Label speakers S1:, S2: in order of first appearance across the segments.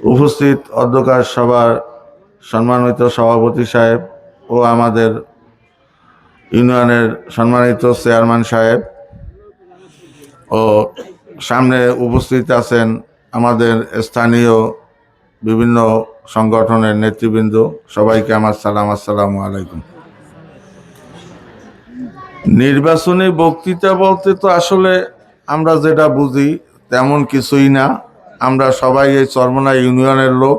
S1: উপস্থিত অধ্যকার সভার সম্মানিত সভাপতি সাহেব ও আমাদের ইউনিয়নের সম্মানিত চেয়ারম্যান সাহেব ও সামনে উপস্থিত আছেন আমাদের স্থানীয় বিভিন্ন সংগঠনের নেতৃবৃন্দ। সবাইকে আমার সালাম, আসসালামু আলাইকুম। নির্বাচনী বক্তৃতা বলতে তো আসলে আমরা যেটা বুঝি তেমন কিছুই না। আমরা সবাই এই চরমনা ইউনিয়নের লোক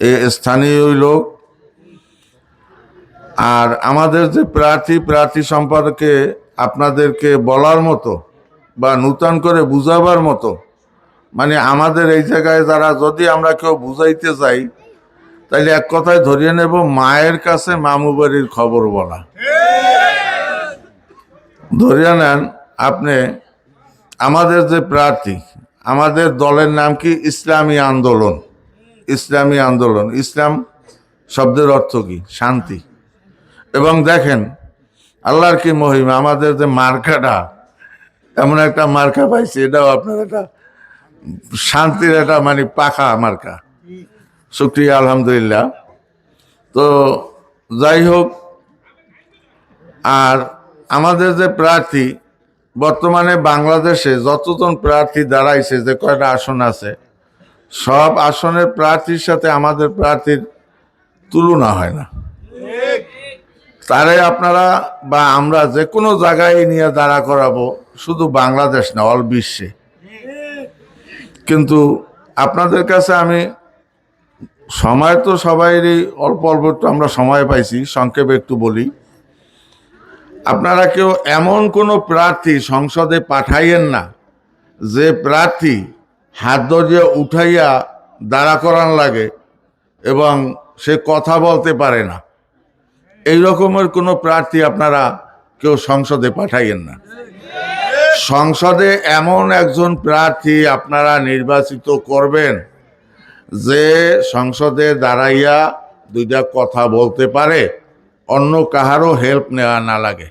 S1: এই স্থানীয় লোক। আর আমাদের যে প্রার্থী প্রার্থী সম্পর্কে আপনাদেরকে বলার মতো বা নূতন করে বুঝাবার মতো মানে আমাদের এই জায়গায় যারা, যদি আমরা কেউ বুঝাইতে যাই তাহলে এক কথায় ধরিয়ে নেব, মায়ের কাছে মামু বাড়ির খবর বলা। ধরিয়ে নেন, আপনি আমাদের যে প্রার্থী আমাদের দলের নাম কি? ইসলামী আন্দোলন। ইসলামী আন্দোলন। ইসলাম শব্দের অর্থ কি? শান্তি। এবং দেখেন, আল্লাহর কি মহিমা? আমাদের যে মার্কাটা, এমন একটা মার্কা পাইছি, এটাও আপনার একটা শান্তির একটা মানে পাখা মার্কা। শুক্রিয়া, আলহামদুলিল্লাহ। তো যাই হোক, আর আমাদের যে প্রার্থী বর্তমানে বাংলাদেশে যতজন প্রার্থী দাঁড়াইছে, যে কয়টা আসন আছে, সব আসনের প্রার্থীর সাথে আমাদের প্রার্থীর তুলনা হয় না। তারে আপনারা বা আমরা যে কোনো জায়গায় নিয়ে দাঁড়া করাবো, শুধু বাংলাদেশ না, অল বিশ্বে। কিন্তু আপনাদের কাছে আমি, সময় তো সবাইরই, অল্প অল্প একটু আমরা সময় পাইছি, সংক্ষেপে একটু বলি। আপনারা কেউ এমন কোনো প্রার্থী সংসদে পাঠাইয়েন না, যে প্রার্থী হাত ধরিয়ে উঠাইয়া দাঁড়া করান লাগে এবং সে কথা বলতে পারে না। এই রকমের কোনো প্রার্থী আপনারা কেউ সংসদে পাঠাইয়েন না। সংসদে এমন একজন প্রার্থী আপনারা নির্বাচিত করবেন, যে সংসদে দাঁড়াইয়া দুইটা কথা বলতে পারে অন্য কাহারও হেল্প নেওয়া না লাগে।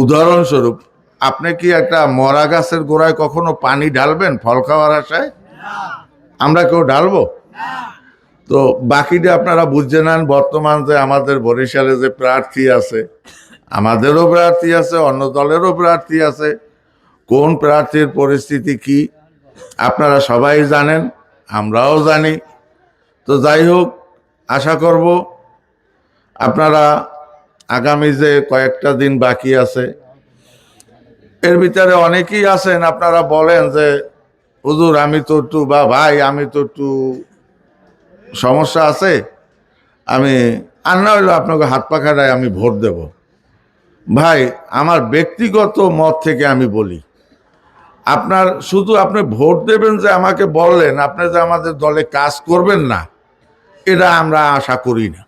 S1: উদাহরণস্বরূপ, আপনি কি একটা মরা গাছের গোড়ায় কখনো পানি ঢালবেন ফল খাওয়ার আশায়? আমরা কেউ ঢালবো? তো বাকিটা আপনারা বুঝে নেন, বর্তমান যে আমাদের বরিশালে যে প্রার্থী আছে, আমাদেরও প্রার্থী আছে, অন্য দলেরও প্রার্থী আছে। কোন প্রার্থীর পরিস্থিতি কি? আপনারা সবাই জানেন, আমরাও জানি। তো যাই হোক, আশা করব আপনারা আগামী যে কয়েকটা দিন বাকি আছে, এর ভিতরে অনেকেই আছেন, আপনারা বলেন যে, হুজুর, আমি তো একটু বা ভাই, আমি তো একটু সমস্যা আছে, আমি আর না হইল আপনাকে হাত পাখাটায় আমি ভোট দেব। ভাই, আমার ব্যক্তিগত মত থেকে আমি বলি, আপনার শুধু আপনি ভোট দেবেন যে আমাকে বললেন, আপনি যে আমাদের দলে কাজ করবেন না, এটা আমরা আশা করি না।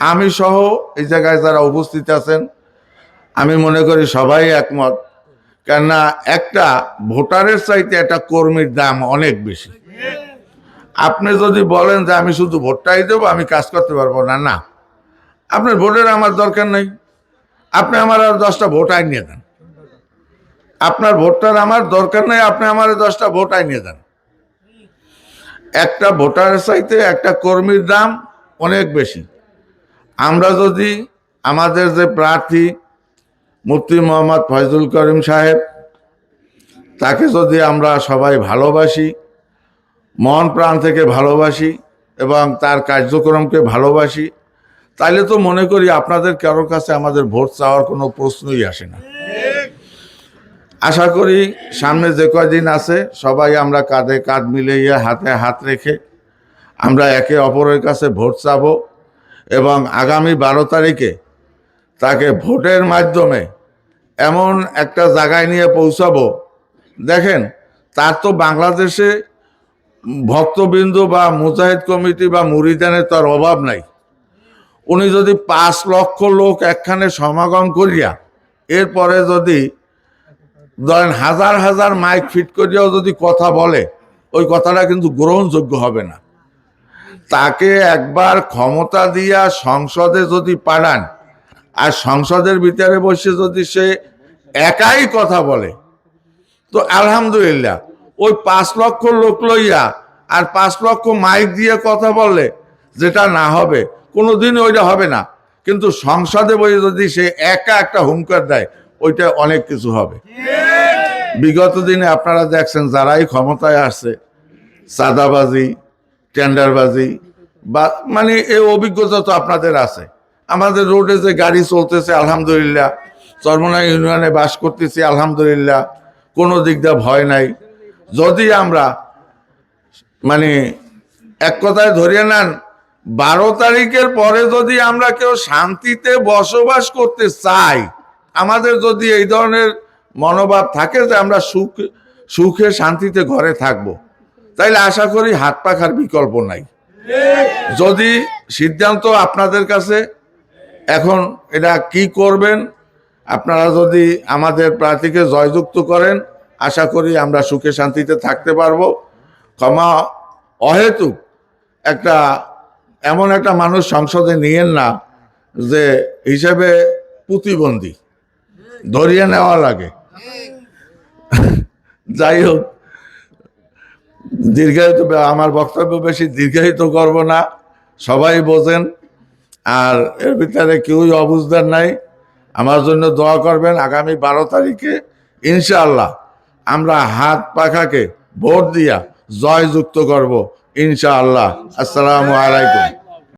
S1: আমি সহ এই জায়গায় যারা উপস্থিত আছেন, আমি মনে করি সবাই একমত। কেননা একটা ভোটারের চাইতে একটা কর্মীর দাম অনেক বেশি। আপনি যদি বলেন যে আমি শুধু ভোটটাই দেবো, আমি কাজ করতে পারব না না। আপনার ভোটের আমার দরকার নেই। আপনি আমার আর দশটা ভোট আই নিয়ে দেন। আপনার ভোটটার আমার দরকার নেই, আপনি আমার দশটা ভোট আইনিয়ে দেন। একটা ভোটারের চাইতে একটা কর্মীর দাম অনেক বেশি। আমরা যদি আমাদের যে প্রার্থী মুফতি মোহাম্মদ ফয়জুল করিম সাহেব, তাকে যদি আমরা সবাই ভালোবাসি, মন প্রাণ থেকে ভালোবাসি এবং তার কার্যক্রমকে ভালোবাসি, তাইলে তো মনে করি আপনাদের কারোর কাছে আমাদের ভোট চাওয়ার কোনো প্রশ্নই আসে না। আশা করি সামনে যে কয়দিন আছে সবাই আমরা কাঁধে কাঁধ মিলিয়ে হাতে হাত রেখে আমরা একে অপরের কাছে ভোট চাবো। এবং আগামী বারো তারিখে তাকে ভোটের মাধ্যমে এমন একটা জায়গায় নিয়ে পৌঁছাবো। দেখেন, তার তো বাংলাদেশে ভক্তবৃন্দ বা মুজাহিদ কমিটি বা মুরিদানের তার অভাব নাই। উনি যদি পাঁচ লক্ষ লোক একখানে সমাগম করিয়া, এরপরে যদি ধরেন হাজার হাজার মাইক ফিট করিয়াও যদি কথা বলে, ওই কথাটা কিন্তু গ্রহণযোগ্য হবে না। তাকে একবার ক্ষমতা দিয়া সংসদে যদি পাঠান, আর সংসদের ভিতরে বসে যদি সে একাই কথা বলে, তো আলহামদুলিল্লাহ, ওই পাঁচ লক্ষ লোক লইয়া আর পাঁচ লক্ষ মাইক দিয়ে কথা বললে যেটা না হবে কোনোদিন ওইটা হবে না। কিন্তু সংসদে বসে যদি সে একা একটা হুঙ্কার দেয়, ওইটা অনেক কিছু হবে। বিগত দিনে আপনারা দেখছেন যারাই ক্ষমতায় আসছে, চাঁদাবাজি টেন্ডারবাজি বা মানে এই অভিজ্ঞতা তো আপনাদের আছে। আমাদের রোডে যে গাড়ি চলতেছে, আলহামদুলিল্লাহ। চরমনা ইউনিয়নে বাস করতেছি, আলহামদুলিল্লাহ। কোনো দিক দিয়ে ভয় নাই। যদি আমরা মানে এক কথায় ধরিয়ে নেন, বারো তারিখের পরে যদি আমরা কেউ শান্তিতে বসবাস করতে চাই, আমাদের যদি এই ধরনের মনোভাব থাকে যে আমরা সুখ সুখে শান্তিতে ঘরে থাকব। তাইলে আশা করি হাত পাখার বিকল্প নাই। যদি সিদ্ধান্ত আপনাদের কাছে, এখন এটা কি করবেন, আপনারা যদি আমাদের প্রার্থীকে জয়যুক্ত করেন, আশা করি আমরা সুখে শান্তিতে থাকতে পারব। ক্ষমা অহেতুক একটা, এমন একটা মানুষ সংসদে নিয়েন না, যে হিসেবে প্রতিবন্ধী, ধরিয়ে নেওয়া লাগে। যাই হোক দীর্ঘায়িত আমার বক্তব্য বেশি দীর্ঘায়িত করব না, সবাই বোঝেন। আর এর ভিতরে কেউই অবুঝদার নাই। আমার জন্য দোয়া করবেন, আগামী বারো তারিখে ইনশাআল্লাহ আমরা হাত পাখাকে ভোট দিয়া জয়যুক্ত করব, ইনশাআল্লাহ। আসসালামু আলাইকুম।